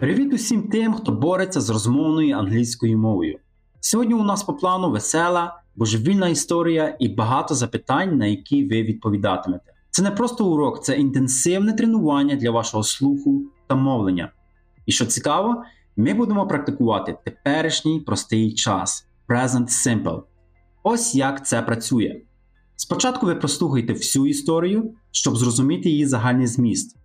Привіт усім тим, хто бореться з розмовною англійською мовою. Сьогодні у нас по плану весела, божевільна історія і багато запитань, на які ви відповідатимете. Це не просто урок, це інтенсивне тренування для вашого слуху та мовлення. І що цікаво, ми будемо практикувати теперішній простий час Present Simple. Ось як це працює. Спочатку ви прослухайте всю історію, щоб зрозуміти її загальний зміст.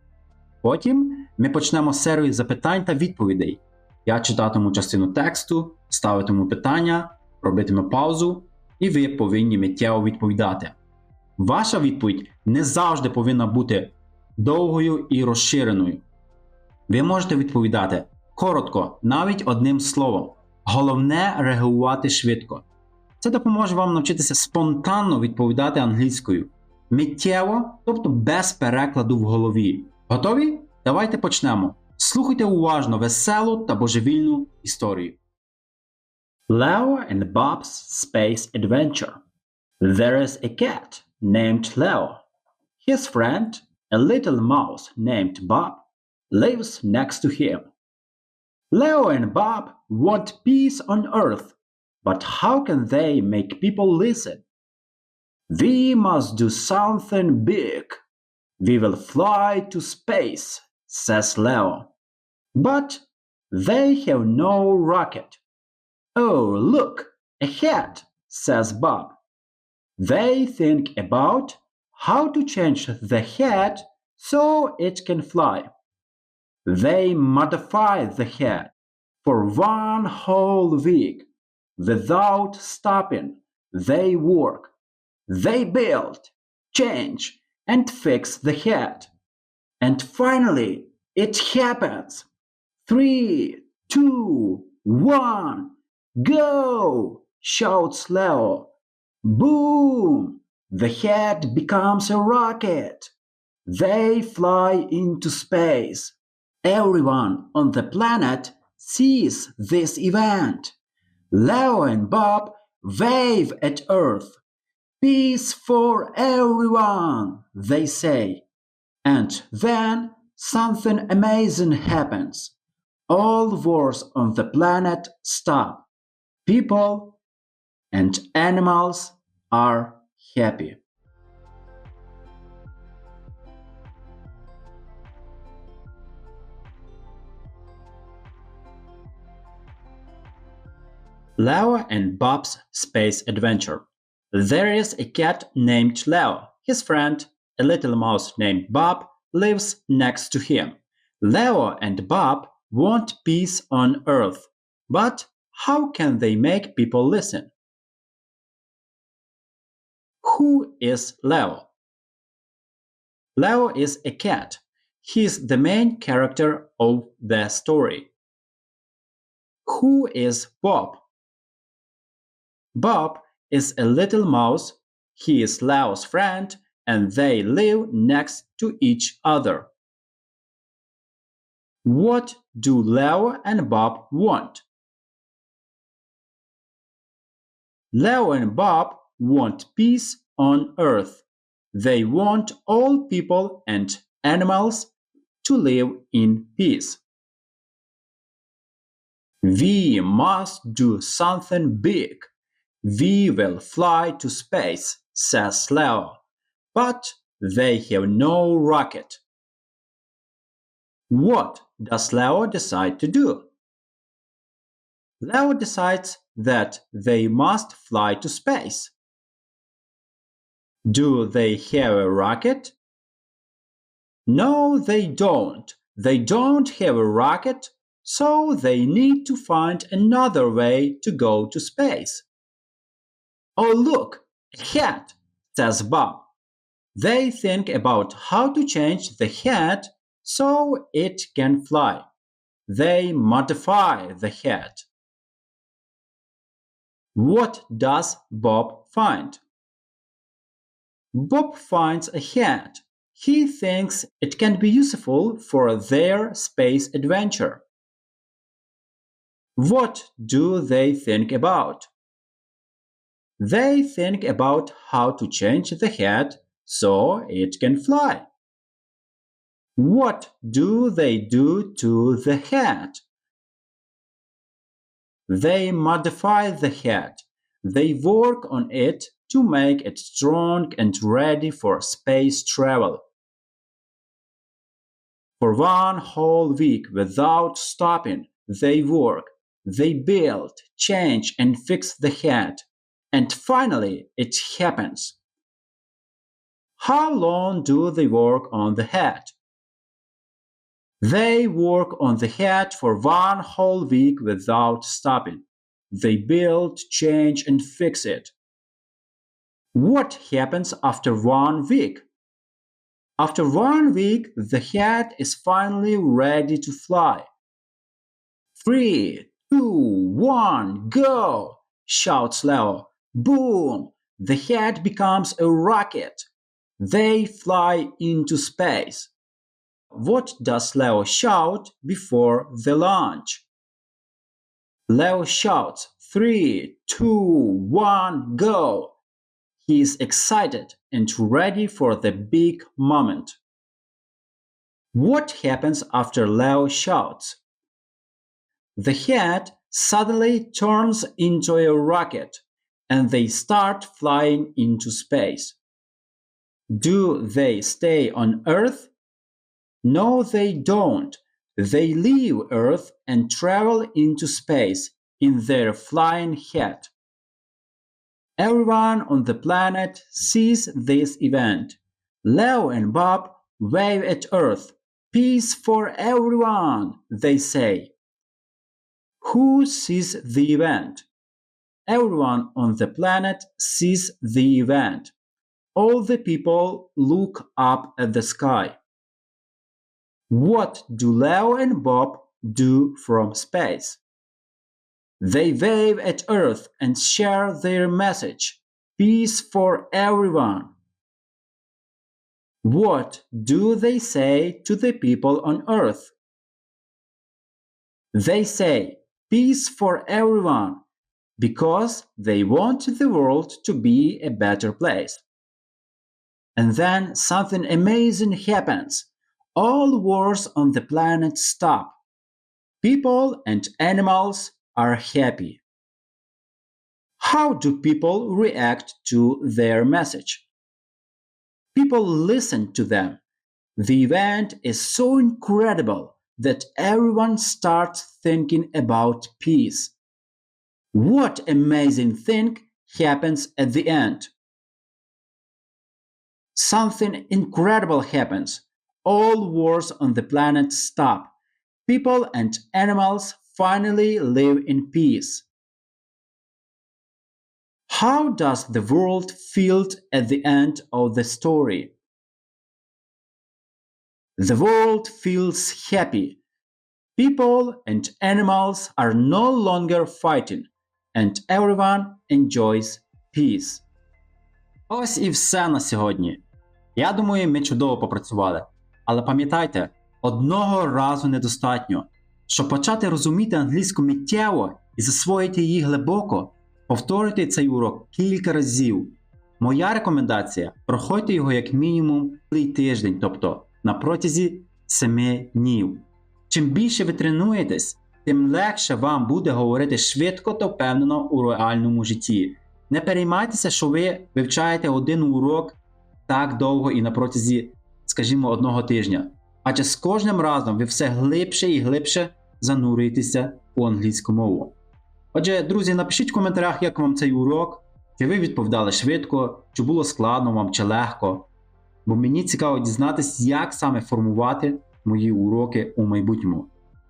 Потім ми почнемо з серію запитань та відповідей. Я читатиму частину тексту, ставитиму питання, робитиму паузу, і ви повинні миттєво відповідати. Ваша відповідь не завжди повинна бути довгою і розширеною. Ви можете відповідати коротко, навіть одним словом. Головне реагувати швидко. Це допоможе вам навчитися спонтанно відповідати англійською, миттєво, тобто без перекладу в голові. Готові? Давайте почнемо. Слухайте уважно веселу та божевільну історію. Leo and Bob's Space Adventure. There is a cat named Leo. His friend, a little mouse named Bob, lives next to him. Leo and Bob want peace on Earth, but how can they make people listen? We must do something big. We will fly to space, says Leo. But they have no rocket. Oh, look, a hat, says Bob. They think about how to change the hat so it can fly. They modify the hat for one whole week. Without stopping, they work. They build, change, and fix the hat. And finally, it happens. Three, two, one, go! shouts Leo. Boom! The head becomes a rocket. They fly into space. Everyone on the planet sees this event. Leo and Bob wave at Earth. Peace for everyone, they say. And then something amazing happens. All wars on the planet stop. People and animals are happy. Leo and Bob's Space Adventure. There is a cat named Leo. His friend, a little mouse named Bob, lives next to him. Leo and Bob want peace on Earth, but how can they make people listen? Who is Leo? Leo is a cat. He is the main character of the story. Who is Bob? Bob is a little mouse. He is Leo's friend and they live next to each other. What do Leo and Bob want? Leo and Bob want peace on Earth. They want all people and animals to live in peace. We must do something big. We will fly to space, says Leo, but they have no rocket. What does Leo decide to do? Leo decides that they must fly to space. Do they have a rocket? No, they don't. They don't have a rocket, so they need to find another way to go to space. Oh, look, a hat, says Bob. They think about how to change the head so it can fly. They modify the head. What does Bob find? Bob finds a head. He thinks it can be useful for their space adventure. What do they think about? They think about how to change the hat so it can fly. What do they do to the head? They modify the head. They work on it to make it strong and ready for space travel. For one whole week without stopping, they work, they build, change, and fix the head. And finally, it happens. How long do they work on the hat? They work on the hat for one whole week without stopping. They build, change, and fix it. What happens after one week? After one week, the hat is finally ready to fly. Three, two, one, go! shouts Leo. Boom! The hat becomes a rocket. They fly into space. What does Leo shout before the launch? Leo shouts, Three, two, one, go! He is excited and ready for the big moment. What happens after Leo shouts? The head suddenly turns into a rocket and they start flying into space. Do they stay on Earth? No, they don't. They leave Earth and travel into space in their flying hat. Everyone on the planet sees this event. Leo and Bob wave at Earth. Peace for everyone, they say. Who sees the event? Everyone on the planet sees the event. All the people look up at the sky. What do Leo and Bob do from space? They wave at Earth and share their message peace for everyone. What do they say to the people on Earth? They say peace for everyone because they want the world to be a better place. And then something amazing happens. All wars on the planet stop. People and animals are happy. How do people react to their message? People listen to them. The event is so incredible that everyone starts thinking about peace. What amazing thing happens at the end? Something incredible happens. All wars on the planet stop. People and animals finally live in peace. How does the world feel at the end of the story? The world feels happy. People and animals are no longer fighting, and everyone enjoys peace. Ось і все на сьогодні. Я думаю, ми чудово попрацювали. Але пам'ятайте, одного разу недостатньо. Щоб почати розуміти англійську миттєво і засвоїти її глибоко, повторюйте цей урок кілька разів. Моя рекомендація проходьте його як мінімум тиждень, тобто на протязі 7 днів. Чим більше ви тренуєтесь, тим легше вам буде говорити швидко та впевнено у реальному житті. Не переймайтеся, що ви вивчаєте один урок так довго і на протязі, скажімо, одного тижня. Адже з кожним разом ви все глибше і глибше занурюєтеся у англійську мову. Отже, друзі, напишіть в коментарях, як вам цей урок, чи ви відповідали швидко, чи було складно вам, чи легко. Бо мені цікаво дізнатися, як саме формувати мої уроки у майбутньому.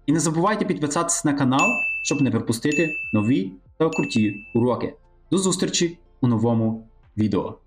І не забувайте підписатися на канал, щоб не пропустити нові та круті уроки. До зустрічі у новому відео.